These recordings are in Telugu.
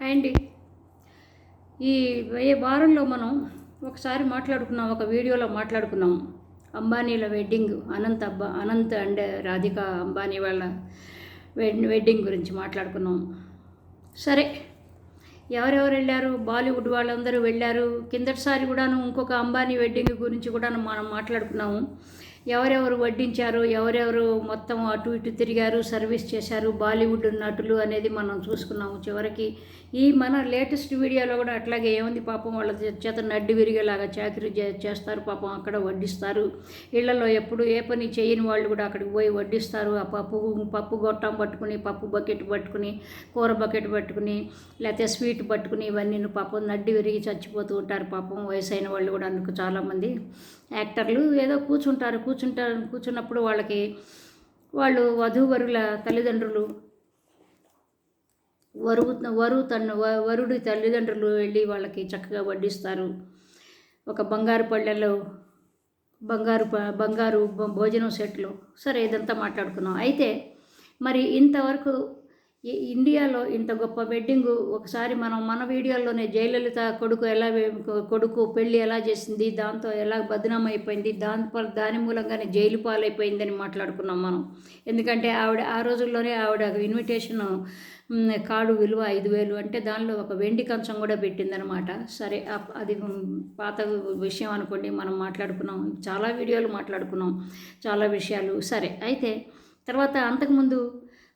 హాయ్ అండి. ఈ ఈ వారంలో మనం ఒకసారి మాట్లాడుకున్నాం ఒక వీడియోలో మాట్లాడుకున్నాం. అంబానీల వెడ్డింగ్ అనంత్ అబ్బా అనంత్ అండ్ రాధిక అంబానీ వాళ్ళ వెడ్ వెడ్డింగ్ గురించి మాట్లాడుకున్నాం. సరే ఎవరెవరు వెళ్ళారు? బాలీవుడ్ వాళ్ళందరూ వెళ్ళారు. కిందటిసారి కూడాను ఇంకొక అంబానీ వెడ్డింగ్ గురించి కూడాను మనం మాట్లాడుకున్నాము. ఎవరెవరు వడ్డించారు ఎవరెవరు మొత్తం అటు ఇటు తిరిగారు సర్వీస్ చేశారు బాలీవుడ్ నటులు అనేది మనం చూసుకున్నాము చివరికి. ఈ మన లేటెస్ట్ వీడియోలో కూడా అట్లాగే ఏముంది పాపం వాళ్ళ చేత నడ్డి విరిగేలాగా చాకరీ చే- చేస్తారు పాపం అక్కడ వడ్డిస్తారు. ఇళ్ళలో ఎప్పుడు ఏ పని చేయని వాళ్ళు కూడా అక్కడికి పోయి వడ్డిస్తారు. ఆ పప్పు పప్పు గొట్టం పట్టుకుని పప్పు బకెట్ పట్టుకుని కూర బకెట్ పట్టుకుని లేకపోతే స్వీట్ పట్టుకుని ఇవన్నీ పాపం నడ్డి విరిగి చచ్చిపోతూ ఉంటారు పాపం వయసైన వాళ్ళు కూడా అందుకు చాలామంది యాక్టర్లు ఏదో కూర్చుంటారు కూర్చుంటా కూర్చున్నప్పుడు వాళ్ళకి వాళ్ళు వధూవరుల తల్లిదండ్రులు వరువు వరువు తన వ- వరుడి తల్లిదండ్రులు వెళ్ళి వాళ్ళకి చక్కగా వడ్డిస్తారు. ఒక బంగారు పళ్ళెలో బంగారు ప- బంగారు భోజనం సెట్లు. సరే ఇదంతా మాట్లాడుకున్నాం అయితే మరి ఇంతవరకు ఇండియాలో ఇంత గొప్ప వెడ్డింగు ఒకసారి మనం మన వీడియోలోనే జయలలిత కొడుకు ఎలా కొడుకు పెళ్ళి ఎలా చేసింది దాంతో ఎలా బదనాం అయిపోయింది దాని దాని మూలంగానే జైలు పాలైపోయిందని మాట్లాడుకున్నాం మనం. ఎందుకంటే ఆవిడ ఆ రోజుల్లోనే ఆవిడ ఇన్విటేషన్ కార్డు విలువ ఐదు వేలు అంటే దానిలో ఒక వెండి కంచం కూడా పెట్టిందనమాట సరే అది పాత విషయం అనుకోండి మనం మాట్లాడుకున్నాం చాలా వీడియోలు మాట్లాడుకున్నాం చాలా విషయాలు. సరే అయితే తర్వాత అంతకుముందు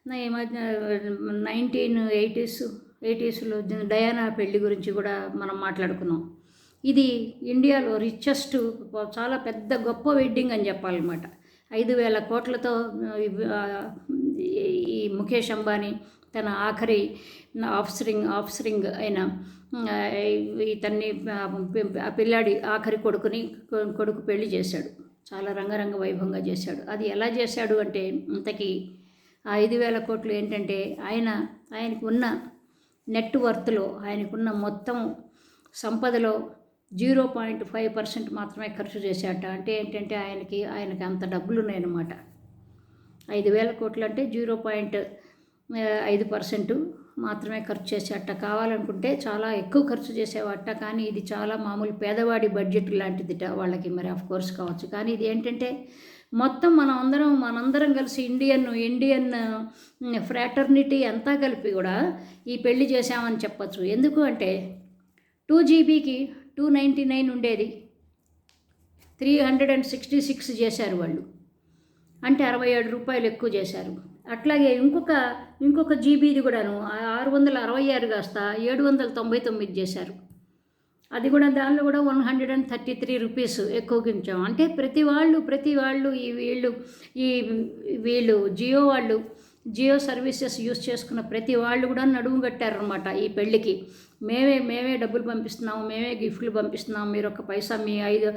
ఈ మధ్య నైన్టీన్ ఎయిటీస్ ఎయిటీస్లో డయానా పెళ్ళి గురించి కూడా మనం మాట్లాడుకున్నాం. ఇది ఇండియాలో రిచెస్ట్ చాలా పెద్ద గొప్ప వెడ్డింగ్ అని చెప్పాలన్నమాట. ఐదు వేల కోట్లతో ఈ- ముఖేష్ అంబానీ తన ఆఖరి ఆఫ్స్రింగ్ ఆఫ్స్రింగ్ అయిన ఇతన్ని పిల్లాడి ఆఖరి కొడుకుని కొడుకు పెళ్ళి చేశాడు. చాలా రంగరంగ వైభవంగా చేశాడు. అది ఎలా చేశాడు అంటే ఇంతకీ ఆ ఐదు వేల కోట్లు ఏంటంటే ఆయన ఆయనకు ఉన్న నెట్ వర్త్లో ఆయనకున్న మొత్తం సంపదలో జీరో పాయింట్ ఫైవ్ పర్సెంట్ మాత్రమే ఖర్చు చేశాట. అంటే ఏంటంటే ఆయనకి ఆయనకి అంత డబ్బులు ఉన్నాయన్నమాట ఐదు వేల కోట్లు అంటే జీరో పాయింట్ ఐదు పర్సెంట్ మాత్రమే ఖర్చు చేసేట కావాలనుకుంటే చాలా ఎక్కువ ఖర్చు చేసేవాట. కానీ ఇది చాలా మామూలు పేదవాడి బడ్జెట్ లాంటిదిట వాళ్ళకి మరి ఆఫ్ కోర్స్ కావచ్చు. కానీ ఇది ఏంటంటే మొత్తం మనం అందరం మనందరం కలిసి ఇండియన్ ఇండియన్ ఫ్రాటర్నిటీ అంతా కలిపి కూడా ఈ పెళ్ళి చేశామని చెప్పచ్చు. ఎందుకు అంటే టూ జీబీకి టూ నైంటీ నైన్ ఉండేది. Three hundred and sixty six చేశారు వాళ్ళు. అంటే అరవై ఏడు రూపాయలు ఎక్కువ చేశారు. అట్లాగే ఇంకొక ఇంకొక జీబీది కూడాను ఆరు వందల అరవై ఆరు కాస్త ఏడు వందల తొంభై తొమ్మిది చేశారు. అది కూడా దానిలో కూడా one hundred and thirty three rupees ఎక్కువగించాం అంటే ప్రతి వాళ్ళు ప్రతి వాళ్ళు ఈ వీళ్ళు ఈ వీళ్ళు జియో వాళ్ళు జియో సర్వీసెస్ యూస్ చేసుకున్న ప్రతి వాళ్ళు కూడా నడుము కట్టారనమాట ఈ పెళ్ళికి. మేమే మేమే డబ్బులు పంపిస్తున్నాము మేమే గిఫ్ట్లు పంపిస్తున్నాము. మీరు ఒక పైసా మీ ఐదు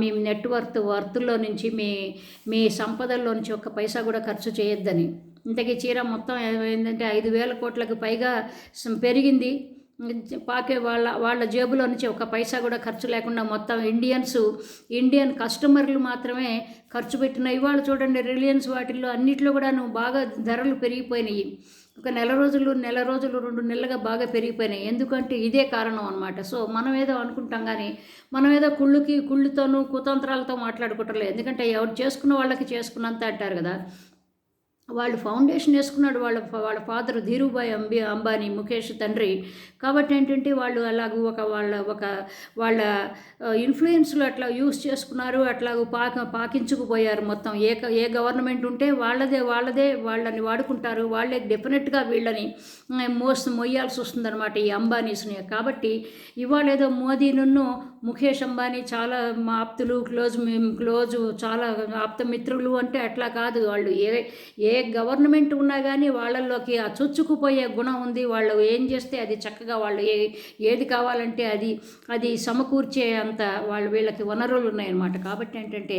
మీ నెట్వర్త్ వర్త్లో నుంచి మీ మీ సంపదల్లో నుంచి ఒక పైసా కూడా ఖర్చు చేయొద్దని. ఇంతకీ చీర మొత్తం ఏంటంటే ఐదు వేల కోట్లకు పైగా పెరిగింది. పాకే వాళ్ళ వాళ్ళ జేబులో నుంచి ఒక పైసా కూడా ఖర్చు లేకుండా మొత్తం ఇండియన్స్ ఇండియన్ కస్టమర్లు మాత్రమే ఖర్చు పెట్టిన ఇవాళ చూడండి రిలయన్స్ వాటిల్లో అన్నిట్లో కూడా నువ్వు బాగా ధరలు పెరిగిపోయినాయి. ఒక నెల రోజులు నెల రోజులు రెండు నెలలుగా బాగా పెరిగిపోయినాయి. ఎందుకంటే ఇదే కారణం అనమాట సో మనం ఏదో అనుకుంటాం కానీ మనం ఏదో కుళ్ళుకి కుళ్ళుతోనూ కుతంత్రాలతో మాట్లాడుకుంటలేదు. ఎందుకంటే ఎవరు చేసుకున్న వాళ్ళకి చేసుకున్నంత అంటారు కదా. వాళ్ళు ఫౌండేషన్ వేసుకున్నాడు వాళ్ళ వాళ్ళ ఫాదర్ ధీరుభాయ్ అంబి అంబానీ ముఖేష్ తండ్రి. కాబట్టి ఏంటంటే వాళ్ళు అలాగ ఒక వాళ్ళ ఒక వాళ్ళ ఇన్ఫ్లుయెన్స్లు అట్లా యూస్ చేసుకున్నారు అట్లాగూ పాక పాకించుకుపోయారు మొత్తం. ఏ ఏ గవర్నమెంట్ ఉంటే వాళ్ళదే వాళ్ళదే వాళ్ళని వాడుకుంటారు వాళ్ళే డెఫినెట్గా వీళ్ళని మోస్ మొయ్యాల్సి వస్తుందన్నమాట ఈ అంబానీస్ని కాబట్టి ఇవాళ ఏదో నన్ను ముఖేష్ అంబానీ చాలా మా ఆప్తులు క్లోజ్ క్లోజ్ చాలా ఆప్త మిత్రులు అంటే అట్లా కాదు. వాళ్ళు ఏ ఏ గవర్నమెంట్ ఉన్నా కానీ వాళ్ళల్లోకి ఆ చొచ్చుకుపోయే గుణం ఉంది. వాళ్ళు ఏం చేస్తే అది చక్కగా వాళ్ళు ఏ ఏది కావాలంటే అది అది సమకూర్చే అంత వాళ్ళు వీళ్ళకి వనరులు ఉన్నాయన్నమాట. కాబట్టి ఏంటంటే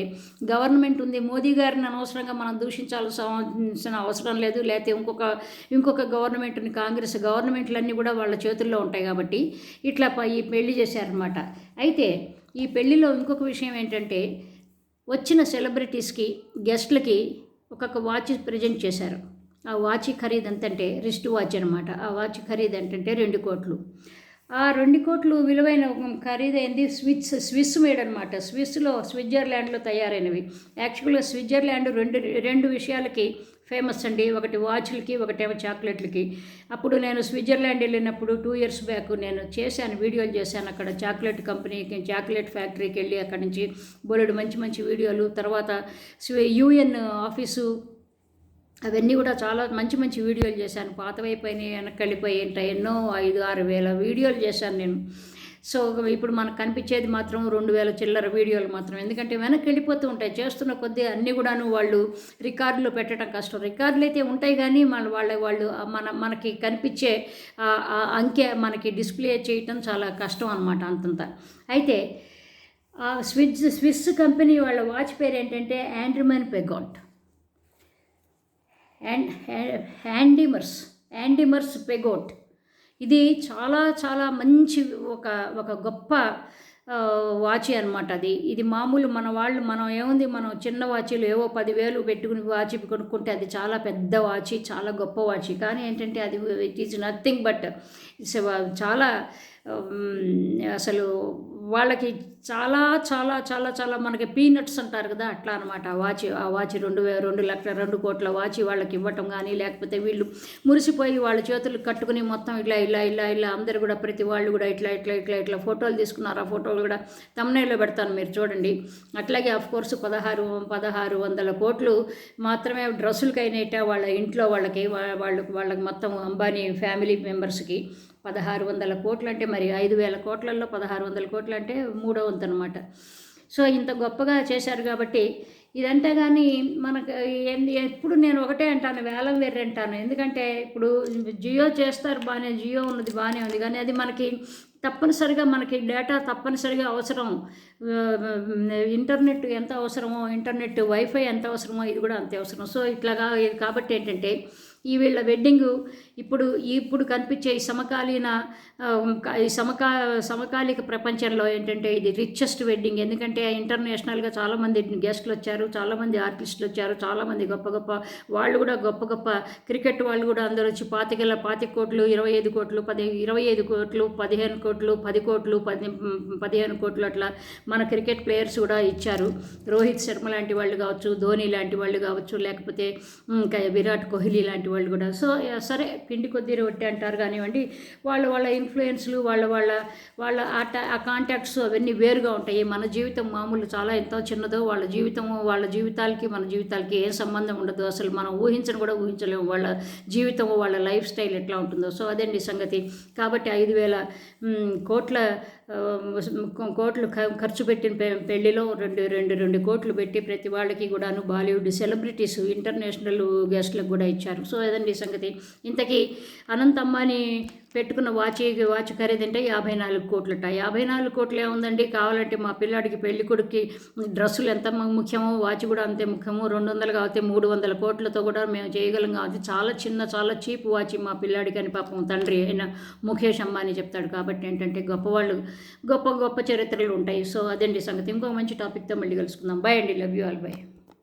గవర్నమెంట్ ఉంది. మోదీ గారిని అనవసరంగా మనం దూషించాల్సిన అవసరం లేదు. లేకపోతే ఇంకొక ఇంకొక గవర్నమెంట్ని కాంగ్రెస్ గవర్నమెంట్లన్నీ కూడా వాళ్ళ చేతుల్లో ఉంటాయి కాబట్టి ఇట్లా ప- ఈ పెళ్ళి చేశారనమాట అయితే ఈ పెళ్ళిలో ఇంకొక విషయం ఏంటంటే వచ్చిన సెలబ్రిటీస్కి గెస్ట్లకి ఒక్కొక్క వాచ్ ప్రజెంట్ చేశారు. ఆ వాచ్ ఖరీదు ఎంతంటే రిస్ట్ వాచ్ అనమాట ఆ వాచ్ ఖరీదు ఏంటంటే రెండు కోట్లు. ఆ రెండు కోట్లు విలువైన ఖరీదైంది స్విస్ స్విస్ మేడ్ అనమాట స్విస్లో స్విట్జర్లాండ్లో తయారైనవి. యాక్చువల్గా స్విట్జర్లాండ్ రెండు రెండు విషయాలకి ఫేమస్ అండి. ఒకటి వాచ్లకి ఒకటేమో చాక్లెట్లకి. అప్పుడు నేను స్విట్జర్లాండ్ వెళ్ళినప్పుడు టూ ఇయర్స్ బ్యాక్ నేను చేశాను వీడియోలు చేశాను అక్కడ. చాక్లెట్ కంపెనీకి చాక్లెట్ ఫ్యాక్టరీకి వెళ్ళి అక్కడి నుంచి బోలెడు మంచి మంచి వీడియోలు. తర్వాత యుఎన్ ఆఫీసు అవన్నీ కూడా చాలా మంచి మంచి వీడియోలు చేశాను. పాతవైపోయినాయి వెనక్కి వెళ్ళిపోయి ఉంటాయి ఎన్నో ఐదు ఆరు వేల వీడియోలు చేశాను నేను. సో ఇప్పుడు మనకు కనిపించేది మాత్రం రెండు వేల చిల్లర వీడియోలు మాత్రం. ఎందుకంటే వెనక్కి వెళ్ళిపోతూ ఉంటాయి. చేస్తున్న కొద్దీ అన్నీ కూడాను వాళ్ళు రికార్డులు పెట్టడం కష్టం. రికార్డులు అయితే ఉంటాయి కానీ మన వాళ్ళ వాళ్ళు మన మనకి కనిపించే అంకె మనకి డిస్ప్లే చేయటం చాలా కష్టం అనమాట అంతంత. అయితే స్విచ్ స్విస్ కంపెనీ వాళ్ళ వాచ్ పేరు ఏంటంటే యాండ్రిమన్ పెగాట్. అండ్ హ్యాండిమర్స్ యాండిమర్స్ పెగోట్. ఇది చాలా చాలా మంచి ఒక ఒక గొప్ప వాచి అనమాట అది. ఇది మామూలు మన వాళ్ళు మనం ఏముంది మనం చిన్న వాచీలు ఏవో పదివేలు పెట్టుకుని వాచి కొనుక్కుంటే అది చాలా పెద్ద వాచి చాలా గొప్ప వాచి. కానీ ఏంటంటే అది ఇట్ ఈజ్ నథింగ్ బట్ చాలా అసలు వాళ్ళకి చాలా చాలా చాలా చాలా మనకి పీనట్స్ అంటారు కదా అట్లా అనమాట ఆ వాచ్ ఆ వాచ్ రెండు రెండు లక్షల రెండు కోట్ల వాచ్ వాళ్ళకి ఇవ్వటం కానీ లేకపోతే వీళ్ళు మురిసిపోయి వాళ్ళ చేతులు కట్టుకుని మొత్తం ఇట్లా ఇలా ఇలా ఇలా అందరు కూడా ప్రతి వాళ్ళు కూడా ఇట్లా ఇట్లా ఇట్లా ఇట్లా ఫోటోలు తీసుకున్నారు. ఆ ఫోటోలు కూడా తమ్నేలో పెడతాను మీరు చూడండి. అట్లాగే ఆఫ్ కోర్స్ పదహారు పదహారు వందల కోట్లు మాత్రమే డ్రెస్సులకైనట వాళ్ళ ఇంట్లో వాళ్ళకి వాళ్ళకి వాళ్ళకి మొత్తం అంబానీ ఫ్యామిలీ మెంబర్స్కి పదహారు వందల కోట్లు అంటే మరి ఐదు వేల కోట్లలో పదహారు వందల కోట్లు అంటే మూడో వద్దనమాట అనమాట సో ఇంత గొప్పగా చేశారు కాబట్టి ఇదంటే కానీ మనకు ఎప్పుడు నేను ఒకటే అంటాను వేలం వేరే అంటాను. ఎందుకంటే ఇప్పుడు జియో చేస్తారు బాగానే జియో ఉన్నది బాగానే ఉంది. కానీ అది మనకి తప్పనిసరిగా మనకి డేటా తప్పనిసరిగా అవసరం. ఇంటర్నెట్ ఎంత అవసరమో ఇంటర్నెట్ వైఫై ఎంత అవసరమో ఇది కూడా అంతే అవసరం. సో ఇట్లాగా కాబట్టి ఏంటంటే ఈ వీళ్ళ వెడ్డింగు ఇప్పుడు ఇప్పుడు కనిపించే ఈ సమకాలీన ఈ సమకా సమకాలిక ప్రపంచంలో ఏంటంటే ఇది రిచెస్ట్ వెడ్డింగ్ ఎందుకంటే ఇంటర్నేషనల్గా చాలామంది గెస్ట్లు వచ్చారు చాలామంది ఆర్టిస్టులు వచ్చారు చాలామంది గొప్ప గొప్ప వాళ్ళు కూడా గొప్ప గొప్ప క్రికెట్ వాళ్ళు కూడా అందరూ వచ్చి పాతికల పాతిక కోట్లు ఇరవై ఐదు కోట్లు పది ఇరవై ఐదు కోట్లు పదిహేను కోట్లు పది కోట్లు పది పదిహేను కోట్లు అట్లా మన క్రికెట్ ప్లేయర్స్ కూడా ఇచ్చారు. రోహిత్ శర్మ లాంటి వాళ్ళు కావచ్చు ధోని లాంటి వాళ్ళు కావచ్చు లేకపోతే ఇంకా విరాట్ కోహ్లీ లాంటి వాళ్ళు కూడా. సో సరే పిండి కొద్ది రొట్టె అంటారు కానివ్వండి వాళ్ళ వాళ్ళ ఇన్ఫ్లుయెన్స్లు వాళ్ళ వాళ్ళ వాళ్ళ ఆ కాంటాక్ట్స్ అవన్నీ వేరుగా ఉంటాయి. మన జీవితం మామూలు చాలా ఎంతో చిన్నదో వాళ్ళ జీవితము వాళ్ళ జీవితాలకి మన జీవితాలకి ఏ సంబంధం ఉండదు అసలు మనం ఊహించను కూడా ఊహించలేము. వాళ్ళ జీవితము వాళ్ళ లైఫ్ స్టైల్ ఎట్లా ఉంటుందో. సో అదండి సంగతి. కాబట్టి ఐదు వేల కోట్ల కోట్లు ఖర్చు పెట్టిన పెళ్ళిలో రెండు రెండు రెండు కోట్లు పెట్టి ప్రతి వాళ్ళకి కూడాను బాలీవుడ్ సెలబ్రిటీస్ ఇంటర్నేషనల్ గెస్ట్లకు కూడా ఇచ్చారు. సో అదండి సంగతి. ఇంతకీ అనంతమ్మని పెట్టుకున్న వాచ్ వాచ్ ఖరీదంటే యాభై నాలుగు కోట్లట. యాభై నాలుగు కోట్లు ఏముందండి కావాలంటే మా పిల్లాడికి పెళ్ళి కొడుక్కి డ్రెస్సులు ఎంత ముఖ్యమో వాచ్ కూడా అంతే ముఖ్యమో రెండు వందలు కావచ్చు మూడు వందల కోట్లతో కూడా మేము చేయగలం కాబట్టి చాలా చిన్న చాలా చీప్ వాచ్ మా పిల్లాడికి అని పాపం తండ్రి అయిన ముఖేష్ అంబానీ చెప్తాడు. కాబట్టి ఏంటంటే గొప్పవాళ్ళు గొప్ప గొప్ప చరిత్రలు ఉంటాయి. సో అదండి సంగతి. ఇంకో మంచి టాపిక్తో మళ్ళీ కలుసుకుందాం. బాయ్ అండి. Love you all. బాయ్